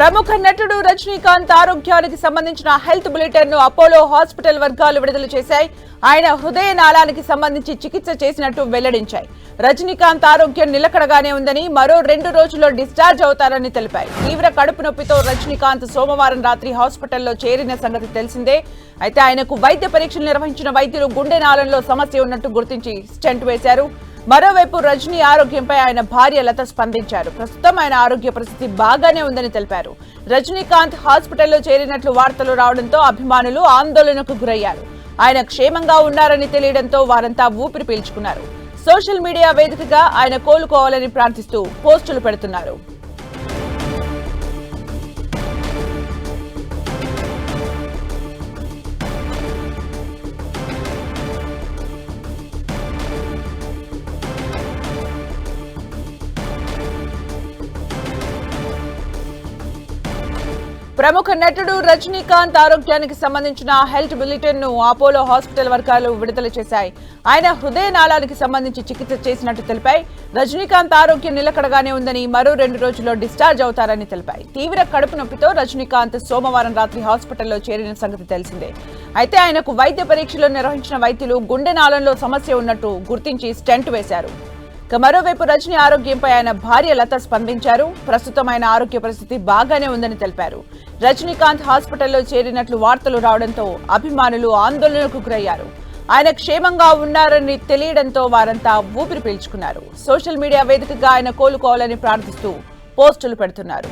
ప్రముఖ నటుడు రజనీకాంత్ ఆరోగ్యానికి సంబంధించిన హెల్త్ బులెటిన్ను అపోలో హాస్పిటల్ వర్గాలు విడుదల చేశాయి. ఆయన హృదయ నాళానికి సంబంధించి చికిత్స చేసినట్టు వెల్లడించాయి. రజనీకాంత్ ఆరోగ్యం నిలకడగానే ఉందని మరో రెండు రోజుల్లో డిశ్చార్జ్ అవుతారని తెలిపాయి. తీవ్ర కడుపు నొప్పితో రజనీకాంత్ సోమవారం రాత్రి హాస్పిటల్లో చేరిన సంగతి తెలిసిందే. అయితే ఆయనకు వైద్య పరీక్షలు నిర్వహించిన వైద్యులు గుండె నాళంలో సమస్య ఉన్నట్టు గుర్తించి స్టెంట్ వేశారు. మరోవైపు రజనీ ఆరోగ్యంపై ఆయన భార్య లత స్పందించారు. ప్రస్తుతం ఆయన ఆరోగ్య పరిస్థితి బాగానే ఉందని తెలిపారు. రజనీకాంత్ హాస్పిటల్లో చేరినట్లు వార్తలు రావడంతో అభిమానులు ఆందోళనకు గురయ్యారు. ఆయన క్షేమంగా ఉన్నారని తెలియడంతో వారంతా ఊపిరి పీల్చుకున్నారు. సోషల్ మీడియా వేదికగా ఆయన కోలుకోవాలని ప్రార్థిస్తూ పోస్టులు పెడుతున్నారు. ప్రముఖ నటుడు రజనీకాంత్ ఆరోగ్యానికి సంబంధించిన హెల్త్ బులెటిన్ను అపోలో హాస్పిటల్ వర్గాలు విడుదల చేశాయి. ఆయన హృదయ నాళానికి సంబంధించి చికిత్స చేసినట్టు తెలిపాయి. రజనీకాంత్ ఆరోగ్యం నిలకడగానే ఉందని మరో రెండు రోజుల్లో డిశ్చార్జ్ అవుతారని తెలిపాయి. తీవ్ర కడుపు నొప్పితో రజనీకాంత్ సోమవారం రాత్రి హాస్పిటల్లో చేరిన సంగతి తెలిసిందే. అయితే ఆయనకు వైద్య పరీక్షలు నిర్వహించిన వైద్యులు గుండె నాళంలో సమస్య ఉన్నట్టు గుర్తించి స్టెంట్ వేశారు. ఇక మరోవైపు రజనీ ఆరోగ్యంపై ఆయన భార్య లత స్పందించారు. ప్రస్తుతం ఆయన ఆరోగ్య పరిస్థితి బాగానే ఉందని తెలిపారు. రజనీకాంత్ హాస్పిటల్లో చేరినట్లు వార్తలు రావడంతో అభిమానులు ఆందోళనకు గురయ్యారు. ఆయన క్షేమంగా ఉన్నారని తెలియడంతో వారంతా ఊపిరి పీల్చుకున్నారు. సోషల్ మీడియా వేదికగా ఆయన కోలుకోవాలని ప్రార్థిస్తూ పోస్టులు పెడుతున్నారు.